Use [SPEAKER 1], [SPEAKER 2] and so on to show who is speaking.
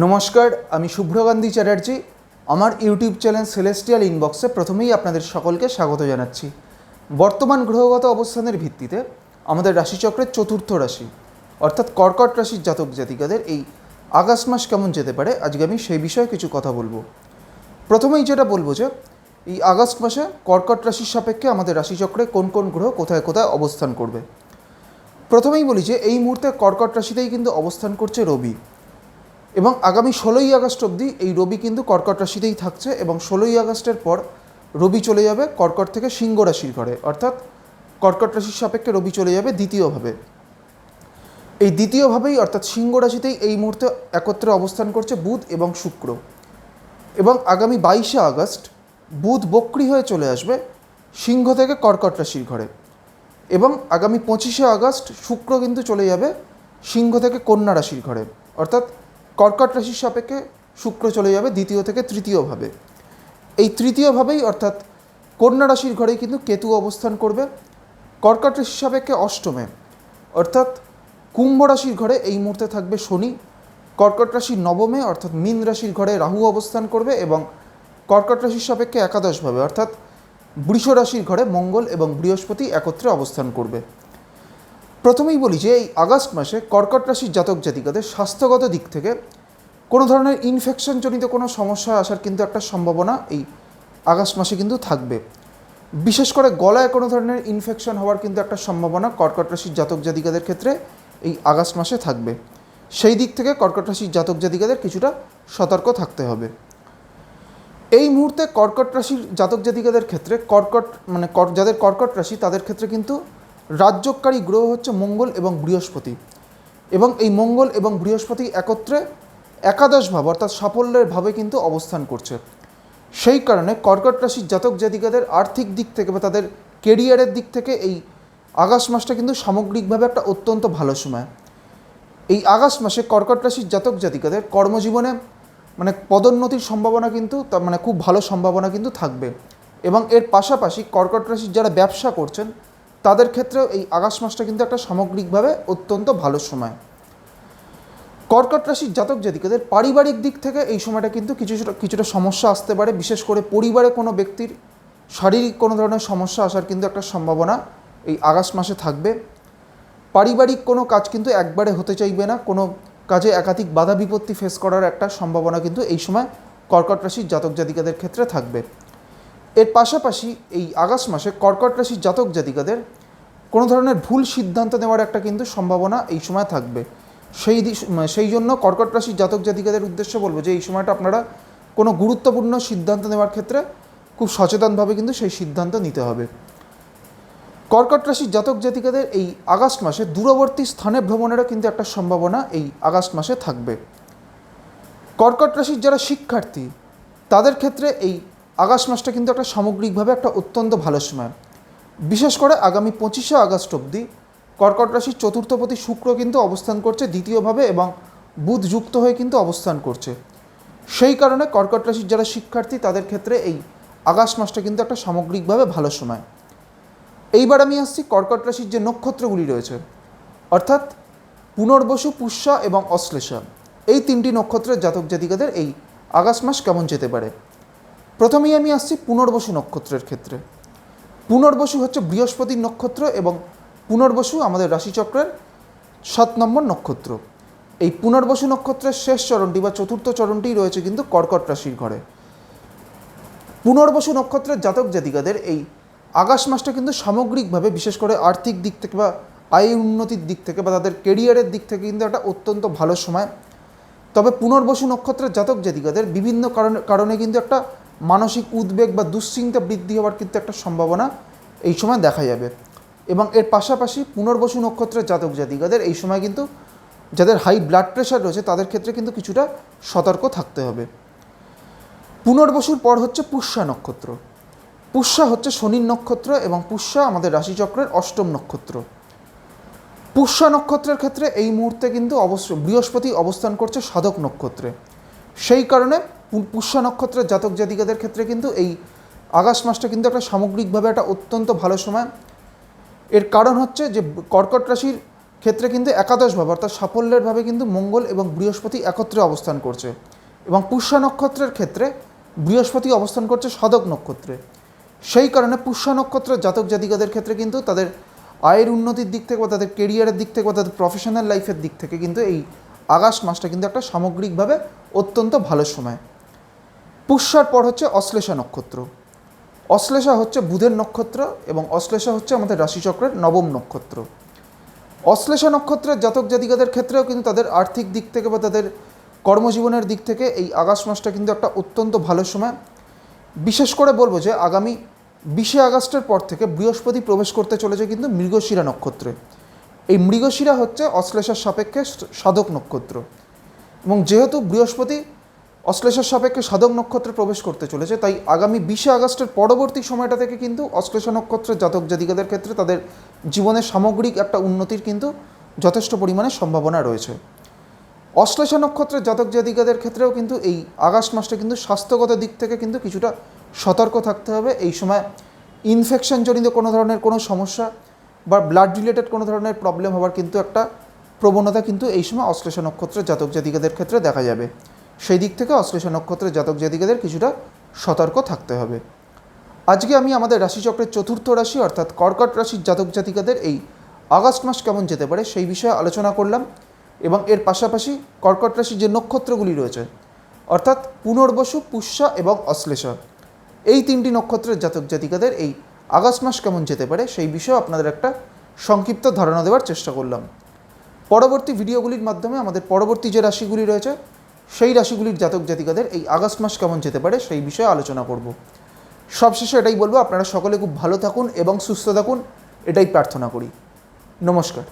[SPEAKER 1] নমস্কার, আমি শুভ্রকান্তি চ্যাটার্জি। আমার ইউটিউব চ্যানেল সেলেস্টিয়াল ইনবক্সে প্রথমেই আপনাদের সকলকে স্বাগত জানাচ্ছি। বর্তমান গ্রহগত অবস্থানের ভিত্তিতে আমাদের রাশিচক্রের চতুর্থ রাশি, অর্থাৎ কর্কট রাশির জাতক জাতিকাদের এই আগস্ট মাস কেমন যেতে পারে, আজকে আমি সেই বিষয়ে কিছু কথা বলব। প্রথমেই যেটা বলব যে, এই আগস্ট মাসে কর্কট রাশির সাপেক্ষে আমাদের রাশিচক্রে কোন কোন গ্রহ কোথায় কোথায় অবস্থান করবে। প্রথমেই বলি যে, এই মুহূর্তে কর্কট রাশিতেই কিন্তু অবস্থান করছে রবি। এবং আগামী ষোলোই আগস্ট অবধি এই রবি কিন্তু কর্কট রাশিতেই থাকছে এবং ষোলোই আগস্টের পর রবি চলে যাবে কর্কট থেকে সিংহ রাশির ঘরে। অর্থাৎ কর্কট রাশির সাপেক্ষে রবি চলে যাবে দ্বিতীয়ভাবে। এই দ্বিতীয়ভাবেই অর্থাৎ সিংহ রাশিতেই এই মুহূর্তে একত্রে অবস্থান করছে বুধ এবং শুক্র। এবং আগামী বাইশে আগস্ট বুধ বক্রি হয়ে চলে আসবে সিংহ থেকে কর্কট রাশির ঘরে। এবং আগামী পঁচিশে আগস্ট শুক্র কিন্তু চলে যাবে সিংহ থেকে কন্যা রাশির ঘরে। অর্থাৎ কর্কট রাশির সাপেক্ষে শুক্র চলে যাবে দ্বিতীয় থেকে তৃতীয়ভাবে। এই তৃতীয়ভাবেই অর্থাৎ কন্যা রাশির ঘরেই কিন্তু কেতু অবস্থান করবে। কর্কট রাশির সাপেক্ষে অষ্টমে, অর্থাৎ কুম্ভ রাশির ঘরে এই মুহূর্তে থাকবে শনি। কর্কট রাশির নবমে, অর্থাৎ মীন রাশির ঘরে রাহু অবস্থান করবে এবং কর্কট রাশির সাপেক্ষে একাদশভাবে, অর্থাৎ বৃষ রাশির ঘরে মঙ্গল এবং বৃহস্পতি একত্রে অবস্থান করবে। প্রথমেই বলি যে এই আগস্ট মাসে কর্কট রাশির জাতক জাতিকাদের স্বাস্থ্যগত দিক থেকে কোনো ধরনের ইনফেকশনজনিত কোনো সমস্যা আসার কিন্তু একটা সম্ভাবনা এই আগস্ট মাসে কিন্তু থাকবে। বিশেষ করে গলায় কোনো ধরনের ইনফেকশন হওয়ার কিন্তু একটা সম্ভাবনা কর্কট রাশির জাতক জাতিকাদের ক্ষেত্রে এই আগস্ট মাসে থাকবে। সেই দিক থেকে কর্কট রাশির জাতক জাতিকাদের কিছুটা সতর্ক থাকতে হবে। এই মুহূর্তে কর্কট রাশির জাতক জাতিকাদের ক্ষেত্রে কর্কট মানে যাদের কর্কট রাশি তাদের ক্ষেত্রে কিন্তু রাজ্যকারী গ্রহ হচ্ছে মঙ্গল এবং বৃহস্পতি। এবং এই মঙ্গল এবং বৃহস্পতি একত্রে একাদশ ভাব, অর্থাৎ সাফল্যের ভাবে কিন্তু অবস্থান করছে। সেই কারণে কর্কট রাশির জাতক জাতিকাদের আর্থিক দিক থেকে বা তাদের কেরিয়ারের দিক থেকে এই আগস্ট মাসটা কিন্তু সামগ্রিকভাবে একটা অত্যন্ত ভালো সময়। এই আগস্ট মাসে কর্কট রাশির জাতক জাতিকাদের কর্মজীবনে মানে পদোন্নতির সম্ভাবনা কিন্তু মানে খুব ভালো সম্ভাবনা কিন্তু থাকবে। এবং এর পাশাপাশি কর্কট রাশির যারা ব্যবসা করছেন তাদের ক্ষেত্রেও এই আগস্ট মাসটা কিন্তু একটা সামগ্রিকভাবে অত্যন্ত ভালো সময়। কর্কট রাশির জাতক জাতিকাদের পারিবারিক দিক থেকে এই সময়টা কিন্তু কিছুটা কিছুটা সমস্যা আসতে পারে। বিশেষ করে পরিবারে কোনো ব্যক্তির শারীরিক কোনো ধরনের সমস্যা আসার কিন্তু একটা সম্ভাবনা এই আগস্ট মাসে থাকবে। পারিবারিক কোনো কাজ কিন্তু একবারে হতে চাইবে না। কোনো কাজে একাধিক বাধা বিপত্তি ফেস করার একটা সম্ভাবনা কিন্তু এই সময় কর্কট রাশির জাতক জাতিকাদের ক্ষেত্রে থাকবে। এর পাশাপাশি এই আগস্ট মাসে কর্কট রাশির জাতক জাতিকাদের কোনো ধরনের ভুল সিদ্ধান্ত নেওয়ার একটা কিন্তু সম্ভাবনা এই সময় থাকবে। সেই মানে সেই জন্য কর্কট রাশির জাতক জাতিকাদের উদ্দেশ্যে বলব যে, এই সময়টা আপনারা কোনো গুরুত্বপূর্ণ সিদ্ধান্ত নেওয়ার ক্ষেত্রে খুব সচেতনভাবে কিন্তু সেই সিদ্ধান্ত নিতে হবে। কর্কট রাশির জাতক জাতিকাদের এই আগস্ট মাসে দূরবর্তী স্থানে ভ্রমণেরও কিন্তু একটা সম্ভাবনা এই আগস্ট মাসে থাকবে। কর্কট রাশির যারা শিক্ষার্থী, তাদের ক্ষেত্রে এই আগস্ট মাসটা কিন্তু একটা সামগ্রিকভাবে একটা অত্যন্ত ভালো সময়। বিশেষ করে আগামী পঁচিশে আগস্ট অবধি কর্কট রাশির চতুর্থপতি শুক্র কিন্তু অবস্থান করছে দ্বিতীয়ভাবে এবং বুধ যুক্ত হয়ে কিন্তু অবস্থান করছে। সেই কারণে কর্কট রাশির যারা শিক্ষার্থী, তাদের ক্ষেত্রে এই আগস্ট মাসটা কিন্তু একটা সামগ্রিকভাবে ভালো সময়। এইবার আমি আসছি কর্কট রাশির যে নক্ষত্রগুলি রয়েছে, অর্থাৎ পুনর্বসু, পুষ্যা এবং অশ্লেষা। এই তিনটি নক্ষত্রের জাতক জাতিকাদের এই আগস্ট মাস কেমন যেতে পারে? প্রথমেই আমি আসছি পুনর্বসু নক্ষত্রের ক্ষেত্রে। পুনর্বসু হচ্ছে বৃহস্পতির নক্ষত্র এবং পুনর্বসু আমাদের রাশিচক্রের সাত নম্বর নক্ষত্র। এই পুনর্বসু নক্ষত্রের শেষ চরণটি বা চতুর্থ চরণটি রয়েছে কিন্তু কর্কট রাশির ঘরে। পুনর্বসু নক্ষত্রের জাতক জাতিকাদের এই আগস্ট মাসটা কিন্তু সামগ্রিকভাবে, বিশেষ করে আর্থিক দিক থেকে বা আয় উন্নতির দিক থেকে বা তাদের কেরিয়ারের দিক থেকে কিন্তু একটা অত্যন্ত ভালো সময়। তবে পুনর্বসু নক্ষত্রের জাতক জাতিকাদের বিভিন্ন কারণে কারণে কিন্তু একটা মানসিক উদ্বেগ বা দুশ্চিন্তা বৃদ্ধি হওয়ার কিন্তু একটা সম্ভাবনা এই সময় দেখা যাবে। এবং এর পাশাপাশি পুনর্বসু নক্ষত্রের জাতক জাতিকাদের এই সময় কিন্তু যাদের হাই ব্লাড প্রেশার রয়েছে তাদের ক্ষেত্রে কিন্তু কিছুটা সতর্ক থাকতে হবে। পুনর্বসুর পর হচ্ছে পুষ্যা নক্ষত্র। পুষ্যা হচ্ছে শনির নক্ষত্র এবং পুষ্যা আমাদের রাশিচক্রের অষ্টম নক্ষত্র। পুষ্যা নক্ষত্রের ক্ষেত্রে এই মুহূর্তে কিন্তু অবশ্য বৃহস্পতি অবস্থান করছে সাধক নক্ষত্রে। সেই কারণে পুষ্যা নক্ষত্রের জাতক জাতিকাদের ক্ষেত্রে কিন্তু এই আগস্ট মাসটা কিন্তু একটা সামগ্রিকভাবে একটা অত্যন্ত ভালো সময়। এর কারণ হচ্ছে যে কর্কট রাশির ক্ষেত্রে কিন্তু একাদশভাবে অর্থাৎ সাফল্যেরভাবে কিন্তু মঙ্গল এবং বৃহস্পতি একত্রে অবস্থান করছে এবং পুষ্য নক্ষত্রের ক্ষেত্রে বৃহস্পতি অবস্থান করছে সদক নক্ষত্রে। সেই কারণে পুষ্যা নক্ষত্রের জাতক জাতিকাদের ক্ষেত্রে কিন্তু তাদের আয়ের উন্নতির দিক থেকে বা তাদের কেরিয়ারের দিক থেকে বা তাদের প্রফেশনাল লাইফের দিক থেকে কিন্তু এই আগস্ট মাসটা কিন্তু একটা সামগ্রিকভাবে অত্যন্ত ভালো সময়। পুষ্যার পর হচ্ছে অশ্লেষা নক্ষত্র। অশ্লেষা হচ্ছে বুধের নক্ষত্র এবং অশ্লেষা হচ্ছে আমাদের রাশিচক্রের নবম নক্ষত্র। অশ্লেষা নক্ষত্রের জাতক জাতিকাদের ক্ষেত্রেও কিন্তু তাদের আর্থিক দিক থেকে বা তাদের কর্মজীবনের দিক থেকে এই আগস্ট মাসটা কিন্তু একটা অত্যন্ত ভালো সময়। বিশেষ করে বলব যে আগামী বিশে আগস্টের পর থেকে বৃহস্পতি প্রবেশ করতে চলেছে কিন্তু মৃগশিরা নক্ষত্রে। এই মৃগশিরা হচ্ছে অশ্লেষার সাপেক্ষে সাধক নক্ষত্র এবং যেহেতু বৃহস্পতি অশ্লেষার সাপেক্ষে সাধক নক্ষত্রে প্রবেশ করতে চলেছে, তাই আগামী বিশে আগস্টের পরবর্তী সময়টা থেকে কিন্তু অশ্লেষা নক্ষত্রের জাতক জাতিকাদের ক্ষেত্রে তাদের জীবনের সামগ্রিক একটা উন্নতির কিন্তু যথেষ্ট পরিমাণে সম্ভাবনা রয়েছে। অশ্লেষা নক্ষত্রের জাতক জাতিকাদের ক্ষেত্রেও কিন্তু এই আগস্ট মাসটা কিন্তু স্বাস্থ্যগত দিক থেকে কিন্তু কিছুটা সতর্ক থাকতে হবে। এই সময় ইনফেকশনজনিত কোনো ধরনের কোনো সমস্যা বা ব্লাড রিলেটেড কোনো ধরনের প্রবলেম হওয়ার কিন্তু একটা প্রবণতা কিন্তু এই সময় অশ্লেষা নক্ষত্রের জাতক জাতিকাদের ক্ষেত্রে দেখা যাবে। সেই দিক থেকে অশ্লেষা নক্ষত্রের জাতক জাতিকাদের কিছুটা সতর্ক থাকতে হবে। আজকে আমি আমাদের রাশিচক্রের চতুর্থ রাশি অর্থাৎ কর্কট রাশির জাতক জাতিকাদের এই আগস্ট মাস কেমন যেতে পারে সেই বিষয়ে আলোচনা করলাম এবং এর পাশাপাশি কর্কট রাশির যে নক্ষত্রগুলি রয়েছে, অর্থাৎ পুনর্বসু, পুষ্যা এবং অশ্লেষা, এই তিনটি নক্ষত্রের জাতক জাতিকাদের এই আগস্ট মাস কেমন যেতে পারে সেই বিষয়ে আপনাদের একটা সংক্ষিপ্ত ধারণা দেওয়ার চেষ্টা করলাম। পরবর্তী ভিডিওগুলির মাধ্যমে আমাদের পরবর্তী যে রাশিগুলি রয়েছে সেই রাশিগুলির জাতক জাতিকাদের এই আগস্ট মাস কেমন যেতে পারে সেই বিষয়ে আলোচনা করব। সবশেষে এটাই বলব, আপনারা সকলে খুব ভালো থাকুন এবং সুস্থ থাকুন, এটাই প্রার্থনা করি। নমস্কার।